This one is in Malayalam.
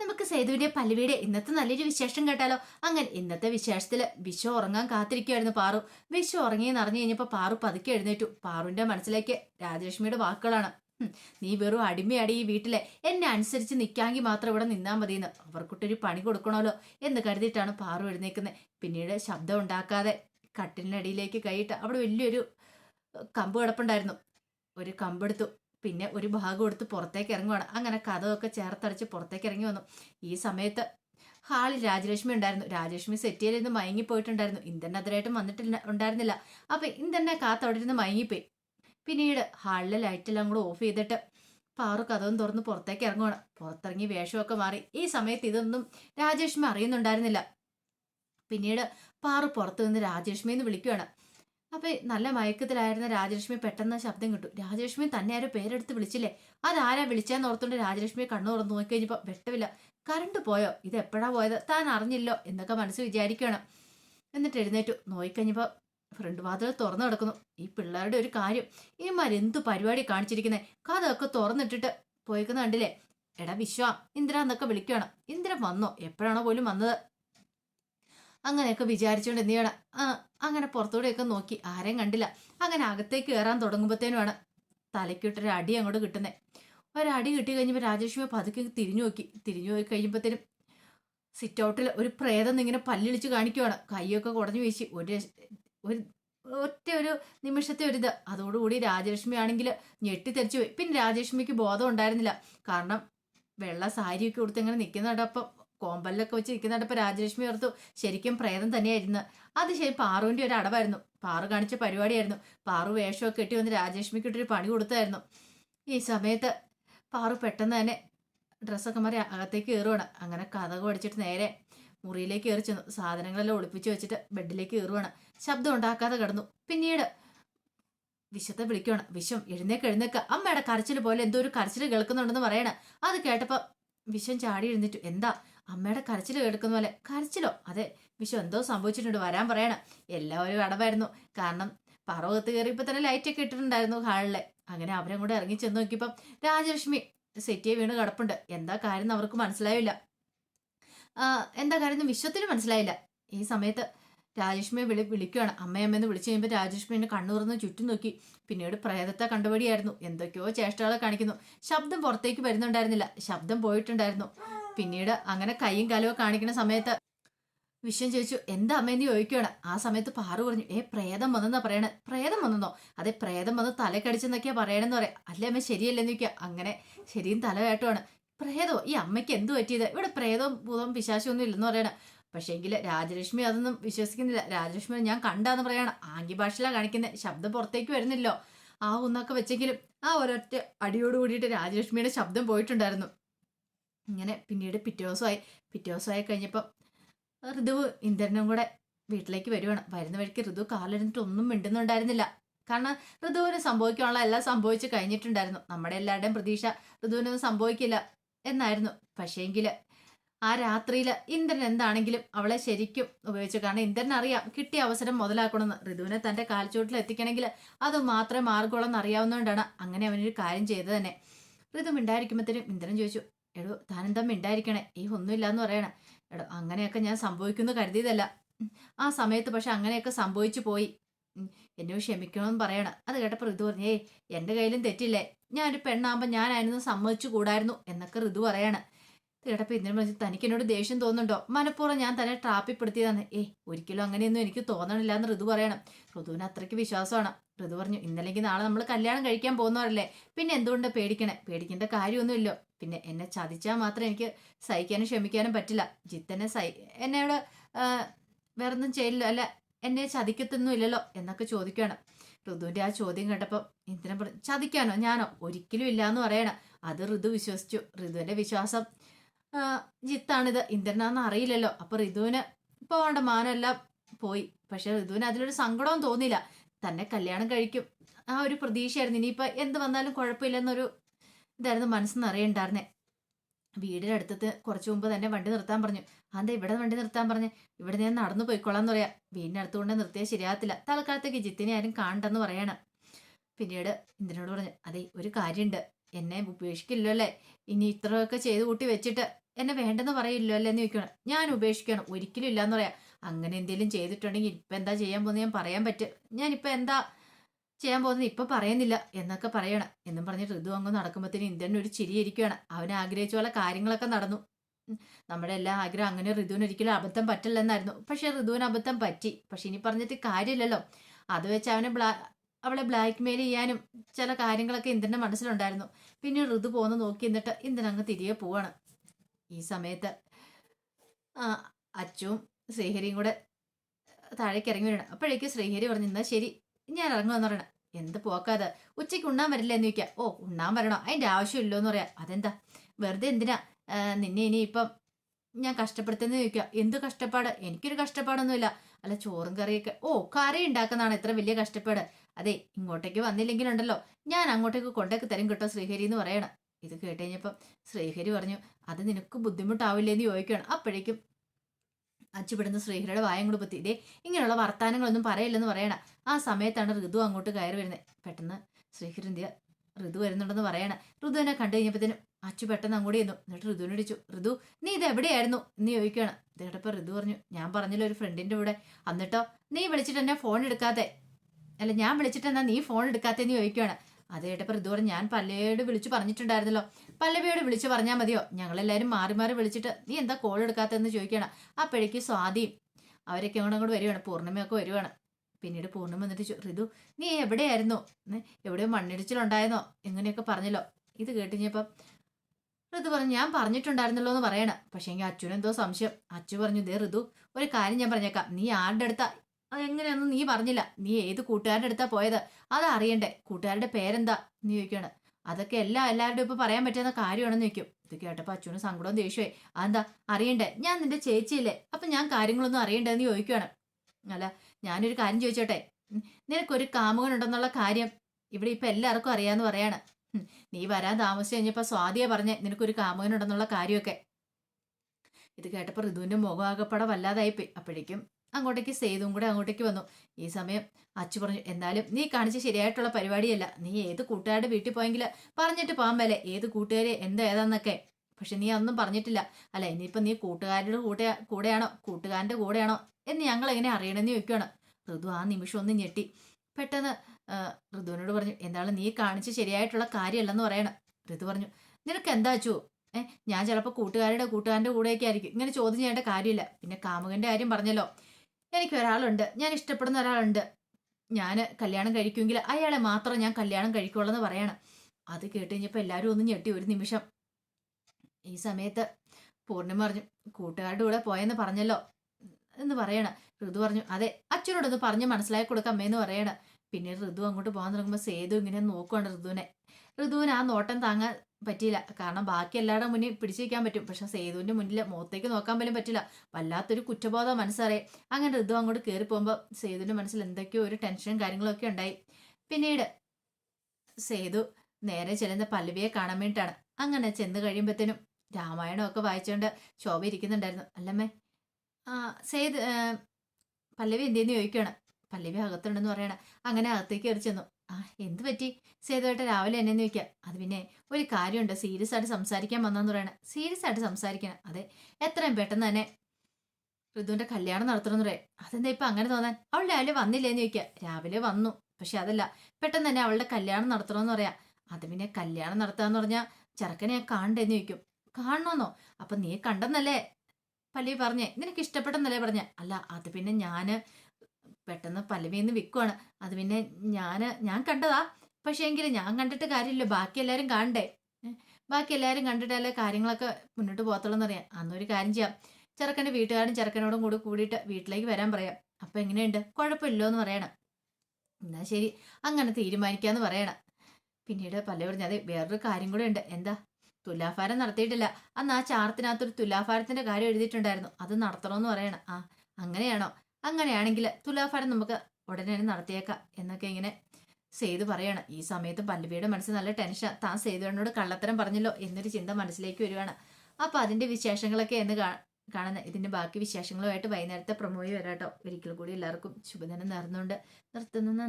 നമുക്ക് സേതുവിന്റെ പല്ലുവീട്. ഇന്നത്തെ നല്ലൊരു വിശേഷം കേട്ടാലോ? അങ്ങനെ ഇന്നത്തെ വിശേഷത്തിൽ വിശ്വ ഉറങ്ങാൻ കാത്തിരിക്കുവായിരുന്നു പാറു. വിശ്വ ഉറങ്ങി അറിഞ്ഞു കഴിഞ്ഞപ്പോ പാറു പതുക്കെ എഴുന്നേറ്റു. പാറുവിന്റെ മനസ്സിലേക്ക് രാജലക്ഷ്മിയുടെ വാക്കുകളാണ്. നീ വെറും അടിമയാടി ഈ വീട്ടിലെ. എന്നെ അനുസരിച്ച് നിൽക്കാമെങ്കിൽ മാത്രം ഇവിടെ നിന്നാൽ മതിയെന്ന്. അവർക്കൊട്ടൊരു പണി കൊടുക്കണമല്ലോ എന്ന് കരുതിയിട്ടാണ് പാറു എഴുന്നേക്കുന്നത് പിന്നീട് ശബ്ദം ഉണ്ടാക്കാതെ കട്ടിലിനടിയിലേക്ക് കൈയിട്ട് അവിടെ വലിയൊരു കമ്പ് കിടപ്പുണ്ടായിരുന്നു. ഒരു കമ്പെടുത്തു. പിന്നെ ഒരു ഭാഗം എടുത്ത് പുറത്തേക്ക് ഇറങ്ങുവാണ്. അങ്ങനെ കഥമൊക്കെ ചേർത്തടച്ച് പുറത്തേക്ക് ഇറങ്ങി വന്നു. ഈ സമയത്ത് ഹാളിൽ രാജലക്ഷ്മി ഉണ്ടായിരുന്നു. രാജലക്ഷ്മി സെറ്റിയിൽ നിന്ന് മയങ്ങിപ്പോയിട്ടുണ്ടായിരുന്നു. ഇന്ദ്രൻ അതിരായിട്ടും വന്നിട്ടില്ല ഉണ്ടായിരുന്നില്ല. അപ്പൊ ഇന്ദ്രനെ കാത്ത് അവിടെ ഇരുന്ന് മയങ്ങിപ്പോയി. പിന്നീട് ഹാളിലെ ലൈറ്റെല്ലാം കൂടെ ഓഫ് ചെയ്തിട്ട് പാറു കഥവും തുറന്ന് പുറത്തേക്ക് ഇറങ്ങുവാണ്. പുറത്തിറങ്ങി വേഷമൊക്കെ മാറി. ഈ സമയത്ത് ഇതൊന്നും രാജലക്ഷ്മി അറിയുന്നുണ്ടായിരുന്നില്ല. പിന്നീട് പാറു പുറത്തു നിന്ന് രാജലക്ഷ്മി എന്ന് വിളിക്കുകയാണ് അപ്പൊ നല്ല മയക്കത്തിലായിരുന്ന രാജലക്ഷ്മി പെട്ടെന്ന് ശബ്ദം കിട്ടും. രാജലക്ഷ്മി തന്നെ ആരോ പേരെടുത്ത് വിളിച്ചില്ലേ? അതാരാ വിളിച്ചെന്ന് ഓർത്തുകൊണ്ട് രാജലക്ഷ്മി കണ്ണു തുറന്ന് നോക്കിക്കഴിഞ്ഞപ്പോ വെട്ടമില്ല കറണ്ട് പോയോ? ഇത് എപ്പോഴാ പോയത്? താൻ അറിഞ്ഞില്ലോ? എന്നൊക്കെ മനസ്സ് വിചാരിക്കണം എന്നിട്ട് എഴുന്നേറ്റു. നോയിക്കഴിഞ്ഞപ്പോ ഫ്രണ്ട് വാതിൽ തുറന്നു കിടക്കുന്നു. ഈ പിള്ളേരുടെ ഒരു കാര്യം. ഈ എന്ത് പരിപാടി കാണിച്ചിരിക്കുന്നേ? കഥയൊക്കെ തുറന്നിട്ടിട്ട് പോയിക്കുന്ന കണ്ടില്ലേ? എടാ വിശ്വ ഇന്ദിര എന്നൊക്കെ വിളിക്കുകയാണ് ഇന്ദിര വന്നോ? എപ്പോഴാണോ പോലും വന്നത്? അങ്ങനെയൊക്കെ വിചാരിച്ചുകൊണ്ട് എന്ത് ചെയ്യണം? അങ്ങനെ പുറത്തൂടെയൊക്കെ നോക്കി. ആരെയും കണ്ടില്ല. അങ്ങനെ അകത്തേക്ക് കയറാൻ തുടങ്ങുമ്പോഴത്തേനുമാണ് തലയ്ക്കിട്ടൊരു അടി അങ്ങോട്ട് കിട്ടുന്നത് ഒരടി കിട്ടി കഴിഞ്ഞപ്പോൾ രാജലക്ഷ്മി പതുക്കെ തിരിഞ്ഞു നോക്കി. തിരിഞ്ഞു നോക്കി കഴിയുമ്പോഴത്തേനും സിറ്റ് ഔട്ടിൽ ഒരു പ്രേതം ഇങ്ങനെ പല്ലിളിച്ച് കാണിക്കുവാണ്. കൈയൊക്കെ കുടഞ്ഞു വീശി. ഒരു ഒരു ഒറ്റ ഒരു നിമിഷത്തെ ഒരിത് അതോടുകൂടി രാജലക്ഷ്മി ആണെങ്കിൽ ഞെട്ടിത്തെറിച്ചു പോയി. പിന്നെ രാജലക്ഷ്മിക്ക് ബോധം ഉണ്ടായിരുന്നില്ല. കാരണം വെള്ള സാരിയൊക്കെ കൊടുത്ത് ഇങ്ങനെ നിൽക്കുന്നിടപ്പം കോമ്പലിലൊക്കെ വെച്ച് ഇരിക്കുന്നുണ്ടപ്പോൾ രാജലക്ഷ്മി ഓർത്തു ശരിക്കും പ്രേതം തന്നെയായിരുന്നു. അത് ശരി പാറുവിന്റെ ഒരു അടവായിരുന്നു. പാറു കാണിച്ച പരിപാടിയായിരുന്നു. പാറു വേഷമൊക്കെ കെട്ടി വന്ന് രാജലക്ഷ്മിക്ക് ഇട്ടൊരു പണി കൊടുത്തായിരുന്നു. ഈ സമയത്ത് പാറു പെട്ടെന്ന് തന്നെ ഡ്രസ്സൊക്കെ മാറി അകത്തേക്ക് കയറുവാണ്. അങ്ങനെ കഥകൾ അടിച്ചിട്ട് നേരെ മുറിയിലേക്ക് കയറി ചെന്നു. സാധനങ്ങളെല്ലാം ഒളിപ്പിച്ച് വെച്ചിട്ട് ബെഡിലേക്ക് കയറുവാണ്. ശബ്ദം ഉണ്ടാക്കാതെ കിടന്നു. പിന്നീട് വിശത്തെ വിളിക്കുവാണ്. വിശം എഴുന്നേക്ക് എഴുന്നേക്ക്. അമ്മയുടെ കരച്ചിൽ പോലെ എന്തോ ഒരു കരച്ചിൽ കേൾക്കുന്നുണ്ടെന്ന് പറയണ. അത് കേട്ടപ്പോൾ വിശം ചാടി എഴുന്നേറ്റു. എന്താ? അമ്മയുടെ കരച്ചിൽ കേൾക്കുന്ന പോലെ. കരച്ചിലോ? അതെ. വിഷു എന്തോ സംഭവിച്ചിട്ടുണ്ട്. വരാൻ പറയണം. എല്ലാവരും അടവായിരുന്നു കാരണം പറവകത്ത് കയറിയപ്പോൾ തന്നെ ലൈറ്റ് ഒക്കെ ഇട്ടിട്ടുണ്ടായിരുന്നു ഹാളിലെ അങ്ങനെ അവരും കൂടെ ഇറങ്ങി ചെന്ന് നോക്കിയപ്പം രാജലക്ഷ്മി സെറ്റിയെ വീണ് കിടപ്പുണ്ട്. എന്താ കാര്യം അവർക്ക് മനസ്സിലായില്ല. എന്താ കാര്യം വിശ്വത്തിന് മനസ്സിലായില്ല. ഈ സമയത്ത് രാജലക്ഷ്മിയെ വിളി വിളിക്കുകയാണ് അമ്മയമ്മയെന്ന് വിളിച്ചു കഴിയുമ്പോൾ രാജലക്ഷ്മിനെ കണ്ണു തുറന്ന് ചുറ്റും നോക്കി. പിന്നീട് പ്രേതത്തെ കണ്ടുപിടിയായിരുന്നു. എന്തൊക്കെയോ ചേഷ്ടകളെ കാണിക്കുന്നു. ശബ്ദം പുറത്തേക്ക് വരുന്നുണ്ടായിരുന്നില്ല. ശബ്ദം പോയിട്ടുണ്ടായിരുന്നു. പിന്നീട് അങ്ങനെ കൈയും കാലും കാണിക്കുന്ന സമയത്ത് വിശ്വം ചോദിച്ചു എന്താ അമ്മയെന്ന് ചോദിക്കുകയാണ് ആ സമയത്ത് പാറു പറഞ്ഞു ഏ പ്രേതം വന്നെന്നാ പറയണേ. പ്രേതം വന്നെന്നോ? അതെ പ്രേതം വന്ന് തലക്കടിച്ചെന്നൊക്കെയാ പറയണെന്ന് പറയാം. അല്ലേ അമ്മ ശരിയല്ലെന്ന് ചോദിക്കുക അങ്ങനെ ശരിയും തലകേട്ടുമാണ് പ്രേതോ ഈ അമ്മയ്ക്ക് എന്ത് പറ്റിയത്? ഇവിടെ പ്രേതവും ഭൂതവും പിശാശൊന്നും ഇല്ലെന്ന് പറയണ. പക്ഷേങ്കിൽ രാജലക്ഷ്മി അതൊന്നും വിശ്വസിക്കുന്നില്ല. രാജലക്ഷ്മി ഞാൻ കണ്ടാന്ന് പറയണം. ആംഗ്യ ഭാഷയിലാണ് കാണിക്കുന്നത് ശബ്ദം പുറത്തേക്ക് വരുന്നില്ലോ. ആ ഒന്നൊക്കെ വെച്ചെങ്കിലും ആ ഒരൊറ്റ അടിയോട് കൂടിയിട്ട് രാജലക്ഷ്മിയുടെ ശബ്ദം പോയിട്ടുണ്ടായിരുന്നു. ഇങ്ങനെ പിന്നീട് പിറ്റേ ദിവസമായി. പിറ്റേ ദിവസമായി കഴിഞ്ഞപ്പം ഋതുവ് ഇന്ദ്രനും കൂടെ വീട്ടിലേക്ക് വരുവാണ്. വരുന്ന വഴിക്ക് ഋതു കാലിരുന്നിട്ട് ഒന്നും മിണ്ടുന്നുണ്ടായിരുന്നില്ല. കാരണം ഋതുവിന് സംഭവിക്കാനുള്ള എല്ലാം സംഭവിച്ചു കഴിഞ്ഞിട്ടുണ്ടായിരുന്നു. നമ്മുടെ എല്ലാവരുടെയും പ്രതീക്ഷ ഋതുവിനൊന്നും സംഭവിക്കില്ല എന്നായിരുന്നു. പക്ഷേങ്കിൽ ആ രാത്രിയിൽ ഇന്ദ്രൻ എന്താണെങ്കിലും അവളെ ശരിക്കും ഉപയോഗിച്ചു. കാരണം ഇന്ദ്രൻ അറിയാം കിട്ടിയ അവസരം മുതലാക്കണമെന്ന്. ഋതുവിനെ തന്റെ കാൽച്ചൂട്ടിൽ എത്തിക്കണമെങ്കിൽ അത് മാത്രമേ മാർഗമുള്ളെന്ന് അറിയാവുന്നതുകൊണ്ടാണ് അങ്ങനെ അവനൊരു കാര്യം ചെയ്തത് തന്നെ. ഋതു മിണ്ടായിരിക്കുമ്പോഴത്തേനും ഇന്ദ്രൻ ചോദിച്ചു എടോ താനെന്താ മിണ്ടായിരിക്കണേ? ഈ ഒന്നുമില്ല എന്ന് പറയണേ. എടോ അങ്ങനെയൊക്കെ ഞാൻ സംഭവിക്കുന്നു കരുതിയതല്ല. ആ സമയത്ത് പക്ഷെ അങ്ങനെയൊക്കെ സംഭവിച്ചു പോയി. എന്നെ ക്ഷമിക്കണമെന്ന് പറയണം. അത് കേട്ടപ്പോൾ ഋതു പറഞ്ഞേ എന്റെ കയ്യിലും തെറ്റില്ലേ? ഞാനൊരു പെണ്ണാകുമ്പോൾ ഞാനായിരുന്നു സമ്മതിച്ചു കൂടായിരുന്നു എന്നൊക്കെ ഋതു പറയാണ്. ഇന്നലെ ഇന്ദ്രൻ തനിക്ക് എന്നോട് ദേഷ്യം തോന്നുന്നുണ്ടോ? മനഃപൂർവം ഞാൻ തന്നെ ട്രാപ്പിപ്പെടുത്തിയതാണ്. ഏ ഒരിക്കലും അങ്ങനെയൊന്നും എനിക്ക് തോന്നണില്ല എന്ന് ഋതു പറയണം. ഋതുവിന് അത്രയ്ക്ക് വിശ്വാസമാണ്. ഋതു പറഞ്ഞു ഇന്നല്ലെങ്കിൽ നാളെ നമ്മൾ കല്യാണം കഴിക്കാൻ പോകുന്നവരല്ലേ? പിന്നെ എന്തുകൊണ്ട് പേടിക്കണേ? പേടിക്കേണ്ട കാര്യമൊന്നുമില്ലോ. പിന്നെ എന്നെ ചതിച്ചാൽ മാത്രം എനിക്ക് സഹിക്കാനും ക്ഷമിക്കാനും പറ്റില്ല. ജിത്തനെ സഹി എന്നോട് വേറൊന്നും ചെയ്യില്ല. അല്ല എന്നെ ചതിക്കത്തൊന്നും ഇല്ലല്ലോ എന്നൊക്കെ ചോദിക്കുകയാണ്. ഋതുവിന്റെ ആ ചോദ്യം കേട്ടപ്പോൾ ഇന്ദ്രൻ പറഞ്ഞു ചതിക്കാനോ? ഞാനോ? ഒരിക്കലും ഇല്ല എന്ന് പറയണം. അത് ഋതു വിശ്വസിച്ചു. ഋതുവിന്റെ വിശ്വാസം ജിത്താണിത്. ഇന്ദ്രനാന്ന് അറിയില്ലല്ലോ. അപ്പൊ ഋതുവിന് പോകേണ്ട മാനെല്ലാം പോയി. പക്ഷെ ഋതുവിന് അതിലൊരു സങ്കടവും തോന്നിയില്ല. തന്നെ കല്യാണം കഴിക്കും. ആ ഒരു പ്രതീക്ഷയായിരുന്നു. ഇനിയിപ്പൊ എന്ത് വന്നാലും കുഴപ്പമില്ലെന്നൊരു ഇതായിരുന്നു മനസ്സിൽ നിറയുണ്ടായിരുന്നേ വീടിന്റെ അടുത്തത് കുറച്ചു മുമ്പ് തന്നെ വണ്ടി നിർത്താൻ പറഞ്ഞു. അതെ ഇവിടെ വണ്ടി നിർത്താൻ പറഞ്ഞു? ഇവിടെ ഞാൻ നടന്നു പോയിക്കോളാം എന്ന് പറയാം. വീടിന്റെ അടുത്തുകൊണ്ട് നിർത്തിയാൽ ശരിയാകത്തില്ല. തൽക്കാലത്തേക്ക് ജിത്തിനെ ആരും കാണണ്ടെന്ന് പറയണം. പിന്നീട് ഇന്ദ്രനോട് പറഞ്ഞു അതെ ഒരു കാര്യമുണ്ട് എന്നെ ഉപേക്ഷിക്കില്ലോ അല്ലേ ഇനി ഇത്രയൊക്കെ ചെയ്ത് കൂട്ടി വെച്ചിട്ട് എന്നെ വേണ്ടെന്ന് പറയില്ലോ അല്ലേ എന്ന് ചോദിക്കണം ഞാൻ ഉപേക്ഷിക്കണം ഒരിക്കലും ഇല്ലാന്ന് പറയാം. അങ്ങനെ എന്തെങ്കിലും ചെയ്തിട്ടുണ്ടെങ്കിൽ ഇപ്പം എന്താ ചെയ്യാൻ പോകുന്നത്? ഞാൻ പറയാൻ പറ്റും. ഞാനിപ്പോൾ എന്താ ചെയ്യാൻ പോകുന്നത്? ഇപ്പം പറയുന്നില്ല എന്നൊക്കെ പറയണം. എന്നും പറഞ്ഞ് ഋതു അങ്ങ് നടക്കുമ്പോഴത്തേന് ഇന്ദ്രൻ ഒരു ചിരിയിരിക്കുകയാണ് അവൻ ആഗ്രഹിച്ച പോലെ കാര്യങ്ങളൊക്കെ നടന്നു. നമ്മുടെ എല്ലാ ആഗ്രഹം അങ്ങനെ ഋതുവിന് ഒരിക്കലും അബദ്ധം പറ്റില്ലെന്നായിരുന്നു. പക്ഷേ ഋതുവിന് അബദ്ധം പറ്റി. പക്ഷെ ഇനി പറഞ്ഞിട്ട് കാര്യമില്ലല്ലോ. അത് വെച്ച് അവനെ അവളെ ബ്ലാക്ക് മെയിൽ ചെയ്യാനും ചില കാര്യങ്ങളൊക്കെ ഇന്ദ്രന്റെ മനസ്സിലുണ്ടായിരുന്നു. പിന്നെ ഋതു പോന്ന് നോക്കി എന്നിട്ട് ഇന്ദ്രൻ അങ്ങ് തിരികെ പോവാണ്. ഈ സമയത്ത് അച്ചും ശ്രീഹരിയും കൂടെ താഴേക്ക് ഇറങ്ങി വരണം അപ്പോഴേക്കും ശ്രീഹരി പറഞ്ഞു എന്നാ ശരി ഞാൻ ഇറങ്ങുമെന്ന് പറയണം. എന്ത് പോക്കാതെ ഉച്ചയ്ക്ക് ഉണ്ണാൻ വരില്ല എന്ന് ചോദിക്കാം ഓ ഉണ്ണാൻ വരണോ അതിന്റെ ആവശ്യമില്ലോ എന്ന് പറയാം. അതെന്താ വെറുതെ എന്തിനാ നിന്നെ ഇനി ഇപ്പം ഞാൻ കഷ്ടപ്പെടുത്തുന്ന ചോദിക്കുക. എന്ത് കഷ്ടപ്പാട്? എനിക്കൊരു കഷ്ടപ്പാടൊന്നുമില്ല. അല്ല ചോറും കറിയൊക്കെ. ഓ കറി ഉണ്ടാക്കുന്നതാണ് ഇത്ര വലിയ കഷ്ടപ്പാട്. അതെ ഇങ്ങോട്ടേക്ക് വന്നില്ലെങ്കിലുണ്ടല്ലോ. ഞാൻ അങ്ങോട്ടേക്ക് കൊണ്ടേക്ക് തരും കേട്ടോ ശ്രീഹരി എന്ന് പറയണം. ഇത് കേട്ടുകഴിഞ്ഞപ്പം ശ്രീഹരി പറഞ്ഞു അത് നിനക്ക് ബുദ്ധിമുട്ടാവില്ലേ എന്ന് ചോദിക്കുകയാണ്. അപ്പോഴേക്കും അച്ചുപിടുന്ന ശ്രീഹരിയുടെ വായം കൂടെ പൊത്തി. ഇതേ ഇങ്ങനെയുള്ള വർത്താനങ്ങളൊന്നും പറയില്ലെന്ന് പറയണ. ആ സമയത്താണ് ഋതു അങ്ങോട്ട് കയറി വരുന്നത്. പെട്ടെന്ന് ശ്രീഹരി ഋതു വരുന്നുണ്ടെന്ന് പറയണ. ഋതുവിനെ കണ്ടു കഴിഞ്ഞപ്പോഴത്തേനും അച്ചു പെട്ടെന്ന് അങ്ങോട്ട് ചെന്നു. എന്നിട്ട് ഋതുവിനെ ഇടിച്ചു ഋതു നീ ഇത് എവിടെയായിരുന്നു? എന്ന് ചോദിക്കുകയാണ്. ഇതേട്ടപ്പോൾ ഋതു പറഞ്ഞു ഞാൻ പറഞ്ഞില്ല ഒരു ഫ്രണ്ടിന്റെ കൂടെ. എന്നിട്ടോ നീ വിളിച്ചിട്ട് എന്നെ ഫോൺ എടുക്കാതെ അല്ല ഞാൻ വിളിച്ചിട്ട് എന്നാ നീ ഫോൺ എടുക്കാത്തെന്ന് ചോദിക്കുകയാണ്. അത് കേട്ടപ്പോൾ ഋതു പറഞ്ഞു ഞാൻ പല്ലയോട് വിളിച്ചു പറഞ്ഞിട്ടുണ്ടായിരുന്നല്ലോ. പല്ലവിയോട് വിളിച്ചു പറഞ്ഞാൽ മതിയോ? ഞങ്ങളെല്ലാവരും മാറി മാറി വിളിച്ചിട്ട് നീ എന്താ കോൾ എടുക്കാത്തതെന്ന് ചോദിക്കുകയാണ്. അപ്പോഴേക്ക് സ്വാതിയും അവരൊക്കെ അങ്ങോട്ട് അങ്ങോട്ട് വരുവാണ്. പൂർണിമയൊക്കെ വരുവാണ്. പിന്നീട് പൂർണിമ എന്നിട്ട് ഋതു നീ എവിടെയായിരുന്നു? എവിടെയോ മണ്ണിടിച്ചിലുണ്ടായിരുന്നോ? എങ്ങനെയൊക്കെ പറഞ്ഞല്ലോ. ഇത് കേട്ടുകഴിഞ്ഞപ്പം ഋതു പറഞ്ഞു ഞാൻ പറഞ്ഞിട്ടുണ്ടായിരുന്നല്ലോ എന്ന് പറയണ. പക്ഷേ എങ്കിൽ അച്ഛനും എന്തോ സംശയം. അച്ഛു പറഞ്ഞു ദേ ഋതു ഒരു കാര്യം ഞാൻ പറഞ്ഞേക്കാം. നീ ആരുടെ അടുത്ത? അത് എങ്ങനെയാണെന്ന് നീ പറഞ്ഞില്ല. നീ ഏത് കൂട്ടുകാരുടെ അടുത്താ പോയത്? അത് അറിയണ്ടേ. കൂട്ടുകാരുടെ പേരെന്താ? നീ ചോദിക്കുകയാണ്. അതൊക്കെ എല്ലാ എല്ലാവരുടെയും ഇപ്പൊ പറയാൻ പറ്റുന്ന കാര്യമാണെന്ന് ചോദിക്കും. ഇത് കേട്ടപ്പോൾ അച്ഛനും സങ്കടവും ദേഷ്യമായി. അതെന്താ? അറിയണ്ടേ. ഞാൻ നിന്റെ ചേച്ചിയില്ലേ. അപ്പൊ ഞാൻ കാര്യങ്ങളൊന്നും അറിയണ്ടെന്ന് ചോദിക്കുകയാണ്. അല്ല ഞാനൊരു കാര്യം ചോദിച്ചോട്ടെ. നിനക്കൊരു കാമുകൻ ഉണ്ടെന്നുള്ള കാര്യം ഇവിടെ ഇപ്പൊ എല്ലാവർക്കും അറിയാന്ന് പറയാണ്. നീ വരാൻ താമസിച്ച് കഴിഞ്ഞപ്പോ സ്വാതിയെ പറഞ്ഞ് നിനക്കൊരു കാമുകനുണ്ടെന്നുള്ള കാര്യമൊക്കെ. ഇത് കേട്ടപ്പോൾ ഋതുവിന്റെ മുഖമാകപ്പട വല്ലാതായിപ്പോയി. അപ്പോഴേക്കും അങ്ങോട്ടേക്ക് സേതുവും കൂടെ അങ്ങോട്ടേക്ക് വന്നു. ഈ സമയം അച്ചു പറഞ്ഞു എന്നാലും നീ കാണിച്ച ശരിയായിട്ടുള്ള പരിപാടിയല്ല. നീ ഏത് കൂട്ടുകാരുടെ വീട്ടിൽ പോയെങ്കിൽ പറഞ്ഞിട്ട് പോകാൻ മേലെ. ഏത് കൂട്ടുകാരെ എന്താ ഏതാന്നൊക്കെ. പക്ഷെ നീ അതൊന്നും പറഞ്ഞിട്ടില്ല. അല്ല ഇനിയിപ്പോ നീ കൂട്ടുകാരുടെ കൂടെ കൂടെയാണോ? കൂട്ടുകാരന്റെ കൂടെയാണോ? എന്ന് ഞങ്ങൾ എങ്ങനെ അറിയണമെന്ന് ചോദിക്കുകയാണ് ഋതു ആ നിമിഷം ഒന്ന് ഞെട്ടി. പെട്ടെന്ന് ഋതുവിനോട് പറഞ്ഞു എന്താണ് നീ കാണിച്ച് ശരിയായിട്ടുള്ള കാര്യമല്ലെന്ന് പറയണം. ഋതു പറഞ്ഞു നിനക്ക് എന്താ വെച്ചു ഞാൻ ചിലപ്പോൾ കൂട്ടുകാരുടെ കൂട്ടുകാരന്റെ കൂടെയൊക്കെ ആയിരിക്കും. ഇങ്ങനെ ചോദ്യം ചെയ്യേണ്ട കാര്യമില്ല. പിന്നെ കാമുകന്റെ കാര്യം പറഞ്ഞല്ലോ. എനിക്ക് ഒരാളുണ്ട്. ഞാൻ ഇഷ്ടപ്പെടുന്ന ഒരാളുണ്ട്. ഞാൻ കല്യാണം കഴിക്കുമെങ്കിൽ അയാളെ മാത്രം ഞാൻ കല്യാണം കഴിക്കുള്ളൂ എന്ന് പറയണം. അത് കേട്ട് കഴിഞ്ഞപ്പോൾ എല്ലാവരും ഒന്ന് ഞെട്ടി ഒരു നിമിഷം. ഈ സമയത്ത് പൂർണിമ പറഞ്ഞു കൂട്ടുകാരുടെ കൂടെ പോയെന്ന് പറഞ്ഞല്ലോ. എന്ന് പറയണ. ഋതു പറഞ്ഞു അതെ അച്ഛനോടൊന്ന് പറഞ്ഞ് മനസ്സിലാക്കി കൊടുക്കാം അമ്മയെന്ന് പറയണ. പിന്നീട് ഋതു അങ്ങോട്ട് പോകാൻ തുടങ്ങുമ്പോൾ സേതു ഇങ്ങനെ നോക്കുവാണ് ഋതുവിനെ. ഋതുവിന് ആ നോട്ടം താങ്ങാൻ പറ്റിയില്ല. കാരണം ബാക്കി എല്ലാവരുടെ മുന്നിൽ പിടിച്ചു വയ്ക്കാൻ പറ്റും. പക്ഷെ സേതുവിന്റെ മുന്നിൽ മുഖത്തേക്ക് നോക്കാൻ പോലും പറ്റില്ല. വല്ലാത്തൊരു കുറ്റബോധം മനസ്സറിയാം. അങ്ങനെ ഋതു അങ്ങോട്ട് കയറി പോകുമ്പോൾ സേതുവിന്റെ മനസ്സിൽ എന്തൊക്കെയോ ഒരു ടെൻഷനും കാര്യങ്ങളൊക്കെ ഉണ്ടായി. പിന്നീട് സേതു നേരെ ചെല്ലുന്ന പല്ലവിയെ കാണാൻ വേണ്ടിയിട്ടാണ്. അങ്ങനെ ചെന്ന് കഴിയുമ്പോഴത്തേനും രാമായണമൊക്കെ വായിച്ചുകൊണ്ട് ശോഭ ഇരിക്കുന്നുണ്ടായിരുന്നു. അല്ലമ്മേ ആ സേതു പല്ലവി എന്തേന്ന് ചോദിക്കുകയാണ് പല്ലവി അകത്തുണ്ടെന്ന് പറയണ. അങ്ങനെ അകത്തേക്ക് കയറി ചെന്നു. ആ എന്ത് പറ്റി? സേതുവേട്ട രാവിലെ എന്നെ നോക്കിയാ അത് പിന്നെ ഒരു കാര്യമുണ്ട്. സീരിയസ് ആയിട്ട് സംസാരിക്കാൻ വന്നെന്ന് പറയണ. സീരിയസ് ആയിട്ട് സംസാരിക്കണം. അതെ എത്രയും പെട്ടെന്ന് തന്നെ ഋതുവിന്റെ കല്യാണം നടത്തണമെന്ന് പറയാം. അതെന്താ ഇപ്പൊ അങ്ങനെ തോന്നാൻ? അവൾ രാവിലെ വന്നില്ലേന്ന് ചോദിക്കുക രാവിലെ വന്നു. പക്ഷെ അതല്ല പെട്ടെന്ന് തന്നെ അവളുടെ കല്യാണം നടത്തണമെന്ന് പറയാം. അത് പിന്നെ കല്യാണം നടത്താന്ന് പറഞ്ഞാൽ ചെറുക്കനെ ഞാൻ കാണണ്ടേന്ന് ചോദിക്കും. കാണണമെന്നോ അപ്പൊ നീ കണ്ടെന്നല്ലേ പല്ലവി പറഞ്ഞേ. നിനക്ക് ഇഷ്ടപ്പെട്ടെന്നല്ലേ പറഞ്ഞ. അല്ല അത് പിന്നെ ഞാൻ പെട്ടെന്ന് പല്ലവിന്ന് വിൽക്കുവാണ് അത് പിന്നെ ഞാൻ ഞാൻ കണ്ടതാ. പക്ഷേ എങ്കിലും ഞാൻ കണ്ടിട്ട് കാര്യമില്ല. ബാക്കി എല്ലാവരും കാണണ്ടേ? ബാക്കി എല്ലാവരും കണ്ടിട്ടല്ലേ കാര്യങ്ങളൊക്കെ മുന്നോട്ട് പോകത്തുള്ളൂ എന്നറിയാം അന്നൊരു കാര്യം ചെയ്യാം. ചെറുക്കന്റെ വീട്ടുകാരും ചെറുക്കനോടും കൂടി കൂടിയിട്ട് വീട്ടിലേക്ക് വരാൻ പറയാം. അപ്പൊ എങ്ങനെയുണ്ട്? കുഴപ്പമില്ലോ എന്ന് പറയണം. എന്നാ ശരി. അങ്ങനെ തീരുമാനിക്കാന്ന് പറയണം. പിന്നീട് പല പറഞ്ഞു അതെ വേറൊരു കാര്യം കൂടെ ഉണ്ട്. എന്താ? തുലാഫാരം നടത്തിയിട്ടില്ല. അന്ന് ആ ചാർത്തിനകത്തൊരു തുലാഫാരത്തിന്റെ കാര്യം എഴുതിയിട്ടുണ്ടായിരുന്നു. അത് നടത്തണമെന്ന് പറയണം. ആ അങ്ങനെയാണോ? അങ്ങനെയാണെങ്കിൽ തുലാഭാരം നമുക്ക് ഉടനെ തന്നെ നടത്തിയേക്കാം എന്നൊക്കെ ഇങ്ങനെ സേതു പറയാണ്. ഈ സമയത്ത് പല്ലവിയുടെ മനസ്സിൽ നല്ല ടെൻഷൻ താൻ സേതുവിനോട് കള്ളത്തരം പറഞ്ഞല്ലോ എന്നൊരു ചിന്ത മനസ്സിലേക്ക് വരുവാണ്. അപ്പൊ അതിന്റെ വിശേഷങ്ങളൊക്കെ എന്ന് കാണുന്ന ഇതിന്റെ ബാക്കി വിശേഷങ്ങളുമായിട്ട് വൈകുന്നേരത്തെ പ്രമോയി വരാട്ടോ. ഒരിക്കൽ കൂടി എല്ലാവർക്കും ശുഭദിനം നേർന്നുകൊണ്ട് നിർത്തുന്നു.